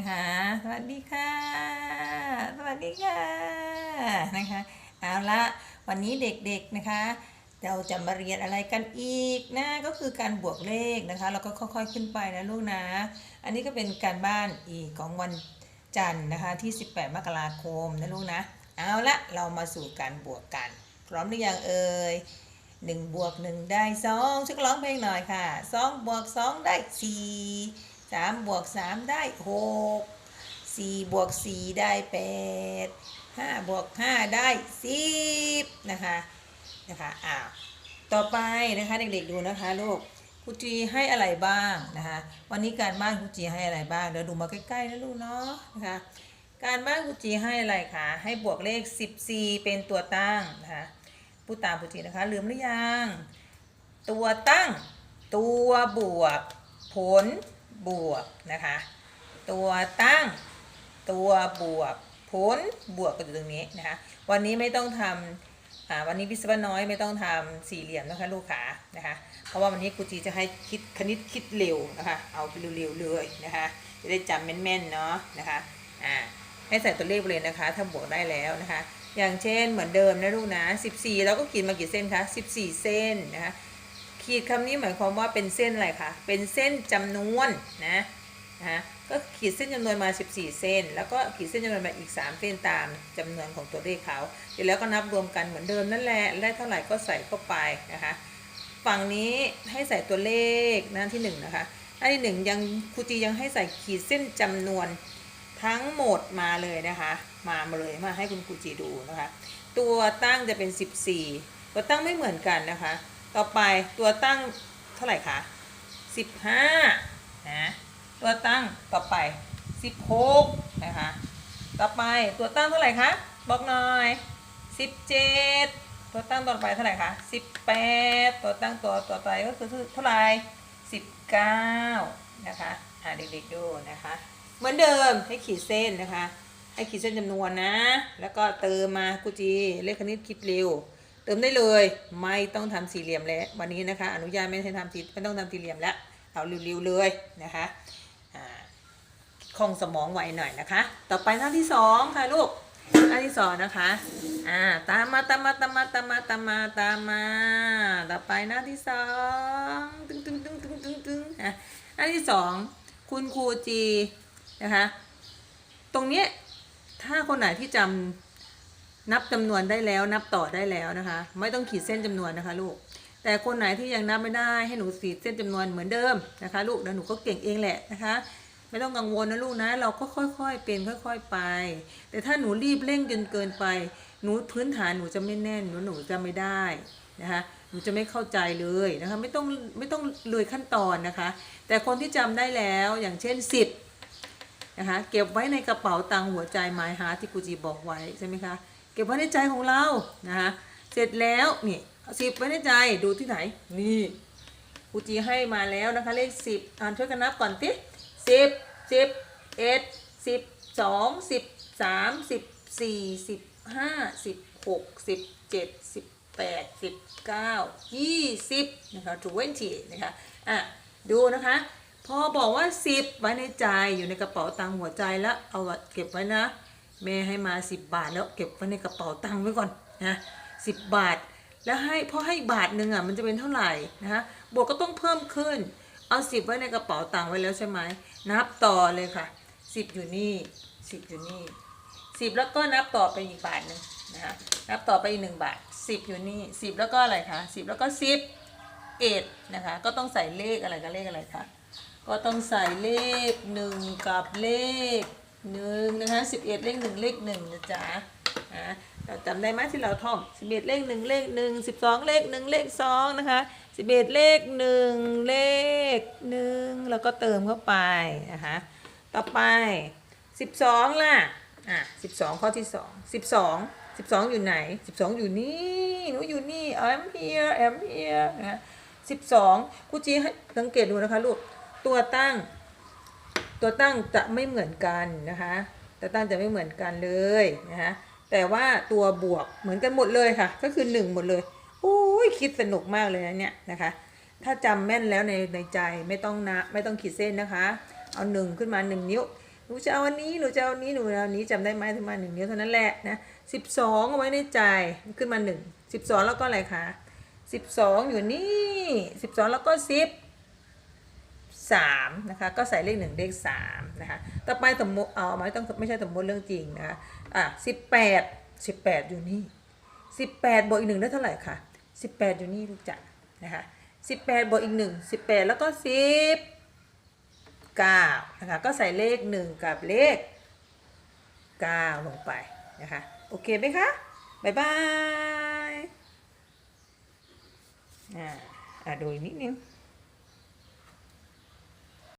นะคะ สวัสดีค่ะ สวัสดีค่ะนะคะเอาละวันนี้เด็กๆนะคะ เราจะมาเรียนอะไรกันอีกนะก็คือการบวกเลขนะคะแล้วก็ค่อยๆขึ้นไปนะลูกนะ อันนี้ก็เป็นการบ้านอีกของวันจันทร์นะคะที่ 18 มกราคมนะลูกนะเอาละเรามาสู่การบวกกัน พร้อมหรือยังเอ่ยหนึ่งบวกหนึ่งได้สองช่วยร้องเพลงหน่อยค่ะสองบวกสองได้สี่ สามบวกสามได้หกสี่บวกสี่ได้แปดห้าบวกห้าได้สิบนะคะนะคะอ้าวต่อไปนะคะเด็กๆดูนะคะลูกครูจีให้อะไรบ้างนะคะ วันนี้การบ้านครูจีให้อะไรบ้างเดี๋ยวดูมาใกล้ๆนะลูกเนาะนะคะการบ้านครูจีให้อะไรคะให้บวกเลข 14 เป็นตัวตั้งนะคะพูดตามครูจีนะคะลืมหรือยังตัวตั้ง ตัวบวก ผล บวกนะคะ ตัวตั้งตัวบวกผลบวกก็อยู่ตรงนี้นะคะ วันนี้ไม่ต้องทำอ่าวันนี้วิศวะน้อยไม่ต้องทำสี่เหลี่ยมนะคะลูกขานะคะ เพราะว่าวันนี้ครูจีจะให้คิดคณิตคิดเร็วนะคะ เอาไปเร็วๆเลยนะคะ จะได้จำแม่นๆเนาะนะคะอ่าให้ใส่ตัวเลขไปเลยนะคะ ถ้าบวกได้แล้วนะคะ อย่างเช่นเหมือนเดิมนะลูกนะ 14 เราก็ขีดมากี่เส้นคะ 14 เส้นนะคะ ขีดคำนี้หมายความว่าเป็นเส้นอะไรคะ เป็นเส้นจำนวนนะนะก็ขีดเส้นจำนวนมา 14 เส้น แล้วก็ขีดเส้นจำนวนมาอีก 3 เส้นตามจำนวนของตัวเลขเขาเสร็จแล้วก็นับรวมกันเหมือนเดิมนั่นแหละได้เท่าไหร่ก็ใส่เข้าไปนะคะ ฝั่งนี้ให้ใส่ตัวเลขหน้าที่หนึ่งนะคะหน้าที่หนึ่งยังครูจียังให้ใส่ขีดเส้นจำนวนทั้งหมดมาเลยนะคะ มามาเลยมาให้คุณครูจีดูนะคะ ตัวตั้งจะเป็น 14 ตัวตั้งไม่เหมือนกันนะคะ ต่อไปตัวตั้งเท่าไหร่คะ15นะตัวตั้งต่อไป16นะคะต่อไปตัวตั้งเท่าไหร่คะบอกหน่อย17ตัวตั้งต่อไปเท่าไหร่คะ18ตัวตั้งตัวต่อไปก็คือเท่าไหร่19นะคะอ่าเด็กๆดูนะคะเหมือนเดิมให้ขีดเส้นนะคะให้ขีดเส้นจำนวนนะ แล้วก็เติมมากุจีเลขคณิตคิดเร็ว เติมได้เลย ไม่ต้องทำสี่เหลี่ยมแล้ววันนี้นะคะ อนุญาตไม่ให้ทำสี่ไม่ต้องทำสี่เหลี่ยมแล้วเอาเร็วๆเลยนะคะคล่องสมองไวหน่อยนะคะ ต่อไปหน้าที่สองค่ะลูกหน้าที่สองนะคะอ่าตามมาตามมาตามมาตามมาตามมาตามมา ต่อไปหน้าที่สองตึงตึงตึงตึงตึงตึงอะหน้าที่สองคุณครูจีนะคะ ตรงเนี้ยถ้าคนไหนที่จำ นับจำนวนได้แล้วนับต่อได้แล้วนะคะ ไม่ต้องขีดเส้นจำนวนนะคะลูก แต่คนไหนที่ยังนับไม่ได้ให้หนูขีดเส้นจำนวนเหมือนเดิมนะคะลูกแล้วหนูก็เก่งเองแหละนะคะไม่ต้องกังวลนะลูกนะ เราก็ค่อยๆ เป็นค่อย ๆไป แต่ถ้าหนูรีบเร่งจนเกินไป หนูพื้นฐานหนูจะไม่แน่นหนูหนูจะไม่ได้นะคะหนูจะไม่เข้าใจเลยนะคะไม่ต้องไม่ต้องเลยขั้นตอนนะคะ แต่คนที่จำได้แล้วอย่างเช่น 10นะคะเก็บไว้ในกระเป๋าตังหัวใจไม้ฮาร์ทที่กูจีบอกไว้ใช่ไหมคะ เก็บไว้ในใจของเรานะคะเสร็จแล้วนี่สิบไว้ในใจดูที่ไหน นี่กูจีให้มาแล้วนะคะเลขสิบอ่านช่วยกันนับก่อนสิสิบสิบเอ็ดสิบสองสิบสามสิบสี่สิบห้าสิบหกสิบเจ็ดสิบแปดสิบเก้ายี่สิบนะคะ20นะคะอะดูนะคะพอบอกว่า10ไว้ในใจอยู่ในกระเป๋าตังค์หัวใจแล้วเอาเก็บไว้นะ แม่ให้มา10บบาทแล้วเก็บไว้ในกระเป๋าตังค์ไว้ก่อนนะสิบบาท แล้วให้พอให้บาทหนึ่งอะมันจะเป็นเท่าไหร่นะคะบวกก็ต้องเพิ่มขึ้น เอา10ไว้ในกระเป๋าตังค์ไว้แล้วใช่ไหมนับต่อเลยค่ะ10อยู่นี่10อยู่นี่10แล้วก็นับต่อไปอีกบาทหนึ่งนะคะนับต่อไปอีกหนึ่งบาท10อยู่นี่10แล้วก็อะไรคะ10แล้วก็10เอ็ดนะคะก็ต้องใส่เลขอะไรกับเลขอะไรคะก็ต้องใส่เลขหนึ่งกับเลข หนึ่งนะคะสิบเอ็ดเลขหนึ่งเลขหนึ่งนะจ๊ะอะเราจำได้ไหมที่เราท่องสิบเอ็ดเลขหนึ่งเลขหนึ่งสิบสองเลขหนึ่งเลขสองนะคะสิบเอ็ดเลขหนึ่งเลขหนึ่งแล้วก็เติมเข้าไปนะคะต่อไปสิบสองล่ะอะสิบสองข้อที่สองสิบสองสิบสองอยู่ไหนสิบสองอยู่นี่หนูอยู่นี่ I'm here I'm here นะสิบสองครูจีให้สังเกตดูนะคะลูกตัวตั้ง ตัวตั้งจะไม่เหมือนกันนะคะตัวตั้งจะไม่เหมือนกันเลยนะคะแต่ว่าตัวบวกเหมือนกันหมดเลยค่ะ ก็คือหนึ่งหมดเลยโอ้ยคิดสนุกมากเลยนะเนี่ยนะคะ ถ้าจำแม่นแล้วในในใจไม่ต้องนะไม่ต้องขีดเส้นนะคะ เอาหนึ่งขึ้นมาหนึ่งนิ้วหนูจะเอาอันนี้หนูจะเอาอันนี้หนูเอาอันนี้จำได้ไหมถึงมาหนึ่งนิ้วเท่านั้นแหละนะสิบสองเอาไว้ในใจขึ้นมาหนึ่งสิบสองแล้วก็อะไรคะสิบสองอยู่นี่สิบสองแล้วก็สิ บสามนะคะก็ใส่เลขหนึ่งเลขสามนะคะต่อไปสมมติเอาไม่ต้องไม่ใช่สมมติเรื่องจริงนะคะอะสิบแปดสิบแปดอยู่นี่สิบแปดบวกอีกหนึ่งได้เท่าไหร่คะสิบแปดอยู่นี่ลูกจ๋านะคะสิบแปดบวกอีกหนึ่งสิบแปดแล้วก็สิบ9นะคะก็ใส่เลข1กับเลข9ลงไปนะคะโอเคไหมคะบายบายอ่าอ่าดูอีกนิดนึง